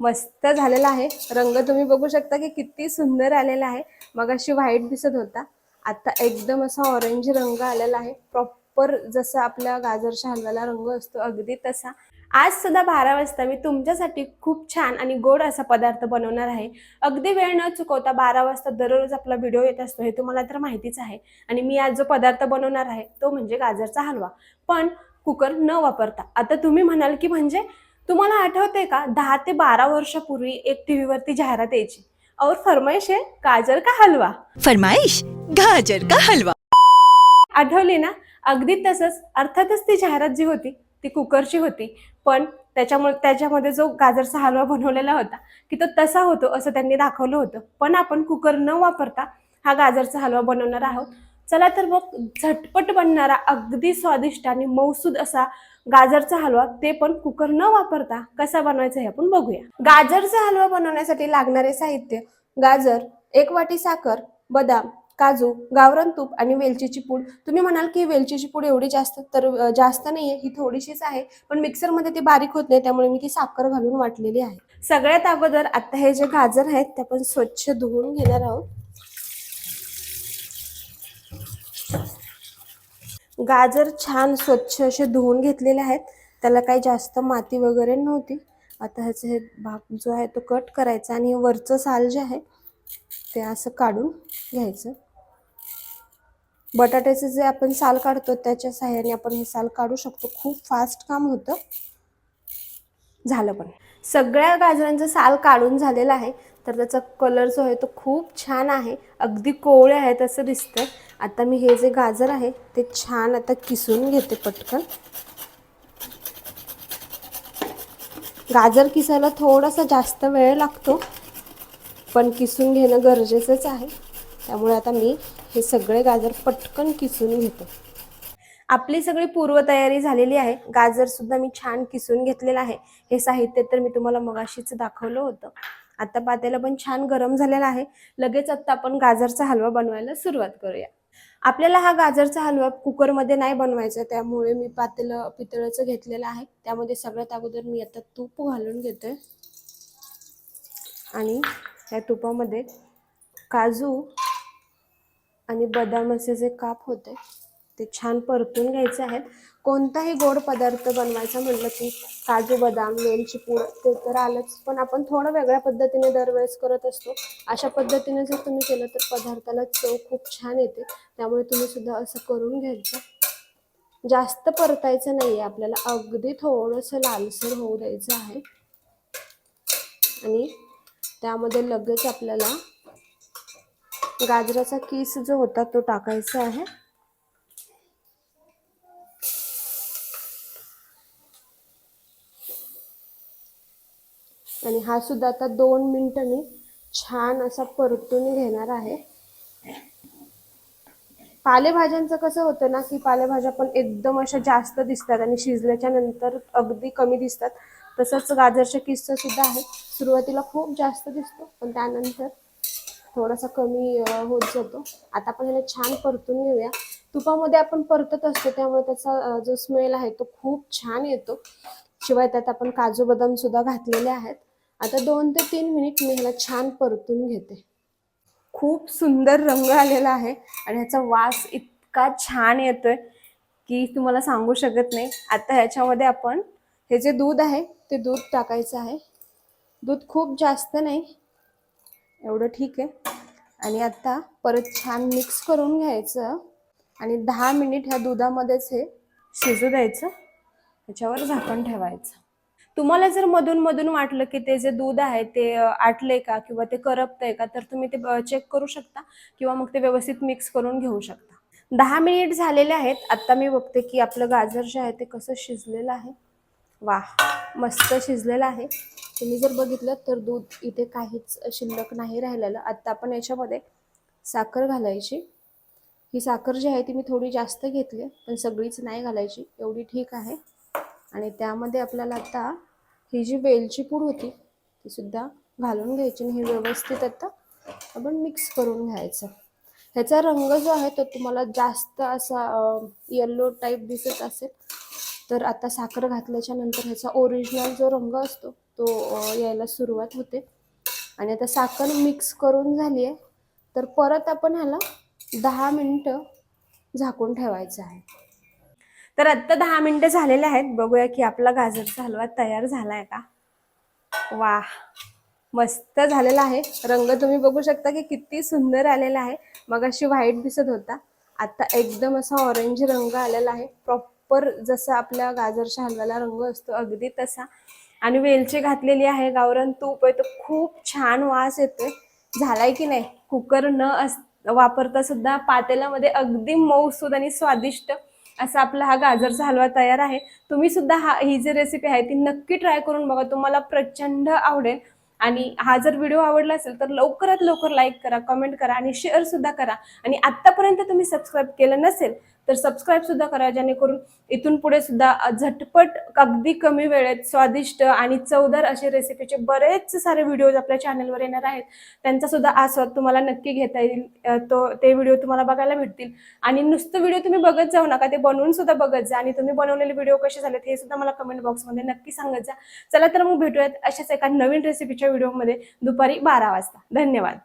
मस्त झालेला आहे. रंग तुम्ही बघू शकता की किती सुंदर आलेला आहे. मग अशी व्हाईट दिसत होता. आता एकदम असा ऑरेंज रंग आलेला आहे. प्रॉपर जसा आपल्या गाजरच्या हलव्याला रंग असतो अगदी तसा. आज सुद्धा बारा वाजता मी तुमच्यासाठी खूप छान आणि गोड असा पदार्थ बनवणार आहे. अगदी वेळ न चुकवता बारा वाजता दररोज आपला व्हिडिओ येत असतो हे तुम्हाला तर माहितीच आहे. आणि मी आज जो पदार्थ बनवणार आहे तो म्हणजे गाजरचा हलवा. पण कुकर न वापरता. आता तुम्ही म्हणाल की म्हणजे तुम्हाला आठवते का? दहा ते बारा वर्षापूर्वी एक टीव्ही वरती जाहिरात यायची. और फरमाईश आहे गाजर का हलवा? फरमाइश गाजर का हलवा? आठवली ना? अगदी तसंच अर्थातच ती जाहिरात जी होती ती कुकरची होती. पण त्याच्यामुळे त्याच्यामध्ये जो गाजरचा हलवा बनवलेला होता की तो तसा होतो असं त्यांनी दाखवलं होतं. पण आपण कुकर न वापरता हा गाजरचा हलवा बनवणार आहोत. चला तर मग झटपट बनणारा अगदी स्वादिष्ट आणि मौसूद असा गाजरचा हलवा ते पण कुकर न वापरता कसा बनवायचा हे आपण बघूया. गाजरचा हलवा बनवण्यासाठी लागणारे साहित्य गाजर एक वाटी साखर बदाम काजू गावरण तूप आणि वेलचीची पूड. तुम्ही म्हणाल की वेलचीची पूड एवढी जास्त तर जास्त जास्त नाहीये ही थोडीशीच आहे पण मिक्सरमध्ये ती बारीक होत नाही त्यामुळे मी ती साखर घालून वाटलेली आहे. सगळ्यात अगोदर आता हे जे गाजर आहेत ते आपण स्वच्छ धुवून घेणार आहोत. गाजर छान स्वच्छ असे धुवून घेतलेले आहेत. त्याला काही जास्त माती वगैरे नव्हती. आता ह्याचं हे भाग जो आहे तो कट करायचा आणि वरचं साल जे आहे ते असं काढून घ्यायचं. बटाट्याचं जे आपण साल काढतो त्याच्या साह्याने आपण हे साल काढू शकतो. खूप फास्ट काम होतं. झालं पण. सगळ्या गाजरांचं साल काढून झालेलं आहे. तर त्याचा कलर जो आहे तो खूप छान आहे. अगदी कोवळे आहेत असं दिसतंय आता मी हे जे गाजर आहे ते छान आता किसून घेते पटकन. गाजर किसायला थोडासा जास्त वेळ लागतो पण किसून घेणं गरजेचंच आहे. त्यामुळे आता मी हे सगळे गाजर पटकन किसून घेते. आपली सगळी पूर्वतयारी झालेली आहे. गाजरसुद्धा मी छान किसून घेतलेलं आहे. हे साहित्य तर मी तुम्हाला मगाशीच दाखवलं होतं. आता पातेलं पण छान गरम झालेलं आहे. लगेच आत्ता आपण गाजरचा हलवा बनवायला सुरुवात करूया. आपल्याला हा गाजरचा हलवा कुकरमध्ये नाही बनवायचा त्यामुळे मी पातेलं पितळचं घेतलेलं आहे. त्यामध्ये सगळ्यात अगोदर मी आता तूप घालून घेतोय आणि या तुपामध्ये काजू आणि बदाम असे जे काप होते. ते छान परतून घ्यायचे आहेत. कोणताही गोड पदार्थ बनवायचा म्हटलं की काजू बदाम वेलची पूड ते तर आलंच. पण आपण थोडं वेगळ्या पद्धतीने दरवेळेस करत असतो. अशा पद्धतीने जर तुम्ही केलं तर पदार्थाला चव खूप छान येते. त्यामुळे तुम्ही सुद्धा असं करून घ्यायचं. जास्त परतायचं नाही आहे आपल्याला अगदी थोडंसं लालसर होऊ द्यायचं आहे. आणि त्यामध्ये लगेच आपल्याला गाजराचा किस जो होता तो टाकायचा आहे. आणि हा सुद्धा आता दोन मिनटं मी छान असा परतून घेणार आहे. पालेभाज्यांचं कसं होतं ना की पालेभाज्या पण एकदम अशा जास्त दिसतात आणि शिजल्याच्या नंतर अगदी कमी दिसतात. तसंच गाजरच्या किस्सा सुद्धा आहे. सुरुवातीला खूप जास्त दिसतो पण त्यानंतर थोडासा कमी होत जातो. आता आपण ह्याला छान परतून घेऊया. तुपामध्ये आपण परतत असतो त्यामुळे त्याचा जो स्मेल आहे तो खूप छान येतो. शिवाय त्यात आपण काजू बदाम सुद्धा घातलेले आहेत. आता दोन ते तीन मिनिट मी ह्याला छान परतून घेते. खूप सुंदर रंग आलेला आहे आणि ह्याचा वास इतका छान येतोय की तुम्हाला सांगू शकत नाही. आता ह्याच्यामध्ये आपण हे जे दूध आहे ते दूध टाकायचं आहे. दूध खूप जास्त नाही. एवढं ठीक आहे. आणि आता परत छान मिक्स करून घ्यायचं आणि दहा मिनिट ह्या दुधामध्येच हे शिजू द्यायचं. ह्याच्यावर झाकण ठेवायचं. तुम्हाला जर मधून मधून वाटलं की ते जे दूध आहे ते अ, आटलंय का किंवा ते करपतंय का तर तुम्ही ते चेक करू शकता किंवा मग ते व्यवस्थित मिक्स करून घेऊ शकता. दहा मिनिट झालेले आहेत. आत्ता मी बघते की आपलं गाजर जे आहे ते कसं शिजलेलं आहे. वा मस्त शिजलेलं आहे. तुम्ही जर बघितलं तर दूध इथे काहीच शिल्लक नाही राहिलेलं. आत्ता आपण याच्यामध्ये साखर घालायची. ही साखर जी आहे ती मी थोडी जास्त घेतली आहे, पण सगळीच नाही घालायची. एवढी ठीक आहे. आणि त्यामध्ये आपल्याला आता ही जी वेलची पूड होती ती सुद्धा घालून घ्यायची आणि हे व्यवस्थित आता आपण मिक्स करून घ्यायचं. ह्याचा रंग जो आहे तो तुम्हाला जास्त असा येल्लो टाईप दिसत असेल तर आता साखर घातल्याच्या नंतर ह्याचा ओरिजिनल जो रंग असतो तो यायला सुरुवात होते. आणि आता साखर मिक्स करून झाली आहे तर परत आपण ह्याला दहा मिनटं झाकून ठेवायचं आहे. तर आत्ता दहा मिनटं झालेले आहेत. बघूया की आपला गाजरचा हलवा तयार झाला आहे का? वा मस्त झालेला आहे. रंग तुम्ही बघू शकता की किती सुंदर आलेला आहे. मग अशी व्हाईट दिसत होता. आता एकदम असा ऑरेंज रंग आलेला आहे. प्रॉपर जसा आपल्या गाजरच्या हलव्याला रंग असतो अगदी तसा. आणि वेलची घातलेली आहे. गावरान तूप आहे. तर खूप छान वास येतोय. झालाय की नाही? कुकर न अस वापरता सुद्धा पातेल्यामध्ये अगदी मऊसूद आणि स्वादिष्ट असा आपला हा गाजरचा हलवा तयार आहे. तुम्ही सुद्धा हा ही जी रेसिपी आहे ती नक्की ट्राय करून बघा. तुम्हाला प्रचंड आवडेल. आणि हा जर व्हिडिओ आवडला असेल तर लवकरात लवकर लाईक करा कमेंट करा आणि शेअर सुद्धा करा. आणि आत्तापर्यंत तुम्ही सबस्क्राईब केलं नसेल तर सबस्क्राईब सुद्धा करा जेणेकरून इथून पुढे सुद्धा झटपट अगदी कमी वेळेत स्वादिष्ट आणि चवदार असे रेसिपीचे बरेच सारे व्हिडिओज आपल्या चॅनलवर येणार आहेत. त्यांचा सुद्धा आस्वाद तुम्हाला नक्की घेता येईल. तो ते व्हिडिओ तुम्हाला बघायला भेटतील. आणि नुसतं व्हिडिओ तुम्ही बघत जाऊ नका ते बनवून सुद्धा बघत जा. आणि तुम्ही बनवलेले व्हिडिओ कसे झालेत हे सुद्धा मला कमेंट बॉक्समध्ये नक्की सांगत जा. चला तर मग भेटूयात अशाच एका नवीन रेसिपीच्या व्हिडिओमध्ये दुपारी बारा वाजता. धन्यवाद.